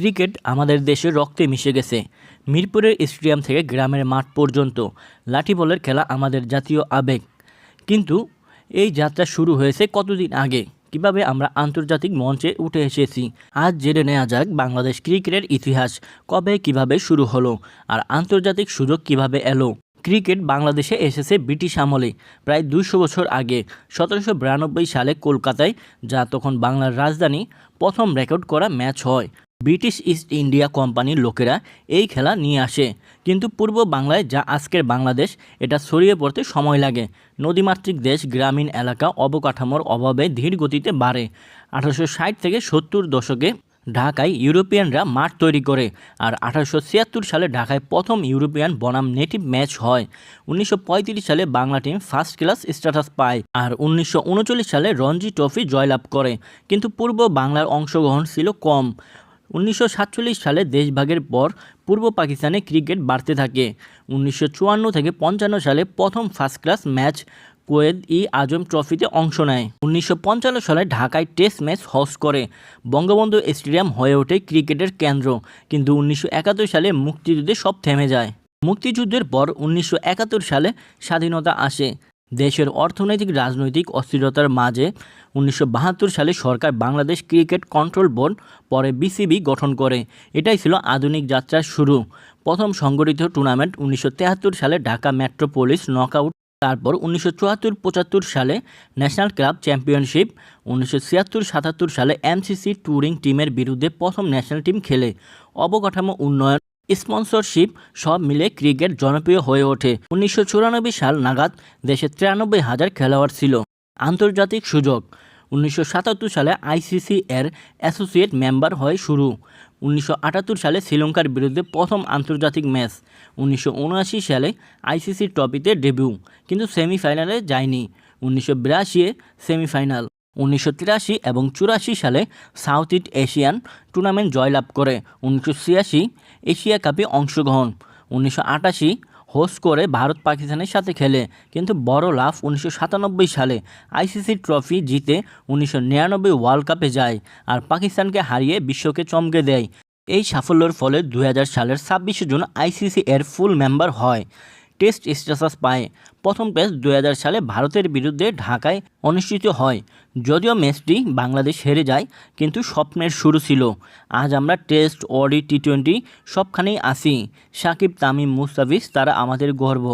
Cricket আমাদের দেশে রক্তে মিশে গেছে। মিরপুরের স্টেডিয়াম থেকে গ্রামের মাঠ পর্যন্ত লাঠি বলের খেলা আমাদের জাতীয় আবেগ। কিন্তু এই যাত্রা শুরু হয়েছে কতদিন আগে? কীভাবে আমরা আন্তর্জাতিক মঞ্চে উঠে এসেছি? আজ জেনে নেওয়া যাক বাংলাদেশ ক্রিকেটের ইতিহাস। কবে কীভাবে শুরু হলো? আর আন্তর্জাতিক সুযোগ কীভাবে এলো? ক্রিকেট বাংলাদেশে এসেছে ব্রিটিশ আমলে, প্রায় দুইশো বছর আগে। সতেরোশো বিরানব্বই সালে কলকাতায়, যা তখন বাংলার রাজধানী, প্রথম রেকর্ড করা ম্যাচ হয়। ব্রিটিশ ইস্ট ইন্ডিয়া কোম্পানির লোকেরা এই খেলা নিয়ে আসে। কিন্তু পূর্ব বাংলায় যা আজকের বাংলাদেশ, এটা ছড়িয়ে পড়তে সময় লাগে। নদীমাতৃক দেশ, গ্রামীণ এলাকা, অবকাঠামোর অভাবে ধীর গতিতে বাড়ে। আঠারোশো ষাট থেকে সত্তর দশকে ঢাকায় ইউরোপিয়ানরা মাঠ তৈরি করে আর আঠারোশো ছিয়াত্তর সালে ঢাকায় প্রথম ইউরোপিয়ান বনাম নেটিভ ম্যাচ হয়। উনিশশো পঁয়ত্রিশ সালে Bangla team first class status পায় আর উনিশশো উনচল্লিশ সালে রঞ্জি ট্রফি জয়লাভ করে। কিন্তু পূর্ব বাংলার অংশগ্রহণ ছিল কম। উনিশশো সাতচল্লিশ সালে দেশভাগের পর পূর্ব পাকিস্তানে ক্রিকেট বাড়তে থাকে। উনিশশো চুয়ান্ন থেকে পঞ্চান্ন সালে প্রথম first class match Quaid e Azam ট্রফিতে অংশ নেয়। উনিশশো পঞ্চান্ন সালে ঢাকায় টেস্ট ম্যাচ হোস্ট করে। বঙ্গবন্ধু স্টেডিয়াম হয়ে ওঠে ক্রিকেটের কেন্দ্র। কিন্তু উনিশশো একাত্তর সালে মুক্তিযুদ্ধে সব থেমে যায়। মুক্তিযুদ্ধের পর উনিশশো একাত্তর সালে স্বাধীনতা আসে। দেশের অর্থনৈতিক, রাজনৈতিক অস্থিরতার মাঝে উনিশশো বাহাত্তর সালে সরকার বাংলাদেশ ক্রিকেট কন্ট্রোল বোর্ড, পরে বিসিবি, গঠন করে। এটাই ছিল আধুনিক যাত্রার শুরু। প্রথম সংগঠিত টুর্নামেন্ট উনিশশো সালে ঢাকা মেট্রোপলিস নকআউট, তারপর উনিশশো চুয়াত্তর, পঁচাত্তর সালে ন্যাশনাল ক্লাব চ্যাম্পিয়নশিপ, উনিশশো ছিয়াত্তর, সাতাত্তর সালে এমসিসি ট্যুরিং টিমের বিরুদ্ধে প্রথম ন্যাশনাল টিম খেলে। অবকাঠামো উন্নয়ন স্পন্সরশিপ সব মিলে ক্রিকেট জনপ্রিয় হয়ে ওঠে। উনিশশো চুরানব্বই সাল নাগাদ দেশে তিরানব্বই হাজার খেলোয়াড় ছিল। আন্তর্জাতিক সুযোগ। উনিশশো সাতাত্তর সালে আইসিসি এর অ্যাসোসিয়েট মেম্বার হয় শুরু। উনিশশো আটাত্তর সালে শ্রীলঙ্কার বিরুদ্ধে প্রথম আন্তর্জাতিক ম্যাচ। উনিশশো উনআশি সালে আইসিসি ট্রফিতে ডেবিউ, কিন্তু সেমিফাইনালে যায়নি। উনিশশো বিরাশি সেমিফাইনাল। উনিশশো তিরাশি এবং চুরাশি সালে সাউথ ইস্ট এশিয়ান টুর্নামেন্ট জয়লাভ করে। উনিশশো ছিয়াশি এশিয়া কাপে অংশগ্রহণ। উনিশশো আটাশি হোস্ট করে ভারত পাকিস্তানের সাথে খেলে। কিন্তু বড় লাভ উনিশশো সাতানব্বই সালে আইসিসি ট্রফি জিতে উনিশশো নিরানব্বই ওয়ার্ল্ড কাপে যায় আর পাকিস্তানকে হারিয়ে বিশ্বকে চমকে দেয়। এই সাফল্যের ফলে দু হাজার সালের ছাব্বিশে জুন আইসিসি এর ফুল মেম্বার হয়। টেস্ট স্ট্যাটাস পায়। প্রথম টেস্ট দু হাজার সালে ভারতের বিরুদ্ধে ঢাকায় অনুষ্ঠিত হয়। যদিও ম্যাচটি বাংলাদেশ হেরে যায়, কিন্তু স্বপ্নের শুরু ছিল। আজ আমরা টেস্ট ওডি টি টোয়েন্টি সবখানেই আসি। সাকিব, তামিম, মুস্তাফিজ, তারা আমাদের গর্ব।